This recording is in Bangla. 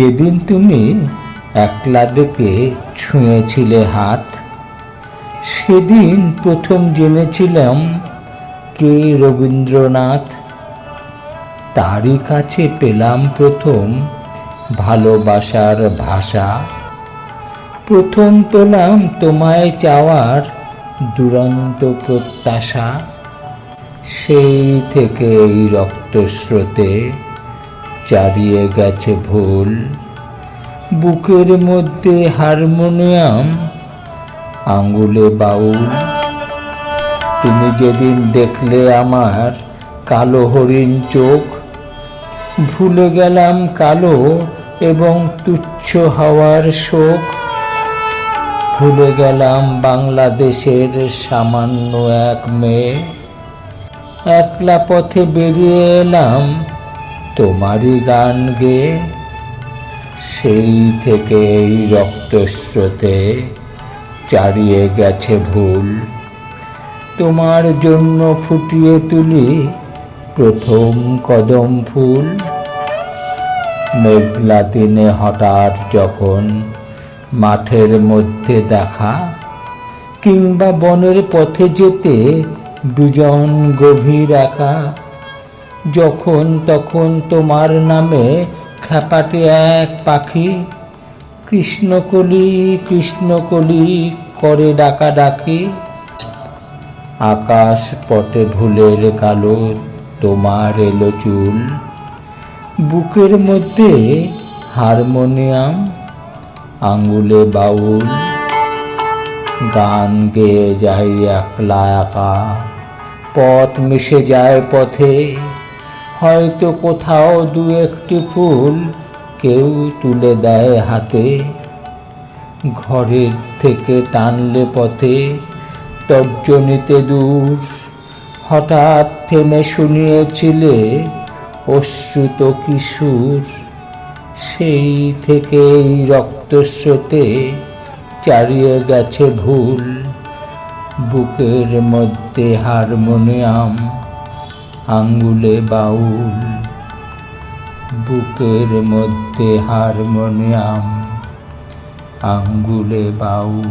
যেদিন তুমি একলা ডেকে ছুঁয়েছিলে হাত, সেদিন প্রথম জেনেছিলাম কে রবীন্দ্রনাথ। তারই কাছে পেলাম প্রথম ভালোবাসার ভাষা। প্রথম পেলাম তোমায় চাওয়ার দুরন্ত প্রত্যাশা। সেই থেকে এই রক্তস্রোতে চারিয়ে গেছে ভুল। বুকের মধ্যে হারমোনিয়াম আঙ্গুলে বাউল। তুমি যেদিন দেখলে আমার কালো হরিণ চোখ, ভুলে গেলাম কালো এবং তুচ্ছ হওয়ার শোক। ভুলে গেলাম বাংলাদেশের সামান্য এক মেয়ে। একলা পথে বেরিয়ে এলাম তোমারই গান গেয়ে সেই থেকে এই রক্তস্রোতে চারিয়ে গেছে ভুল। তোমার জন্য ফুটিয়ে তুলি প্রথম কদম ফুল। মেঘলা দিনে হঠাৎ যখন মাঠের মধ্যে দেখা, কিংবা বনের পথে যেতে দুজন গভীর একা যখন তখন তোমার নামে খ্যাপাটে এক পাখি কৃষ্ণকলি কৃষ্ণকলি করে ডাকা ডাকি আকাশ পটে ভুলের কালো তোমার এলো চুল। বুকের মধ্যে হারমোনিয়াম আঙ্গুলে বাউল। গান গেয়ে যাই একলা একা। পথ মিশে যায় পথে হয়তো কোথাও দু একটি ফুল কেউ তুলে দেয় হাতে। ঘরের থেকে টানলে পথে তর্জনীতে দূর। হঠাৎ থেমে শুনিয়েছিলে অশ্রুত কিশোর। সেই থেকে এই রক্তস্রোতে চারিয়ে গেছে ভুল। বুকের মধ্যে হারমোনিয়াম আঙ্গুলে বাউল বুকের মধ্যে হারমোনিয়াম আঙ্গুলে বাউল।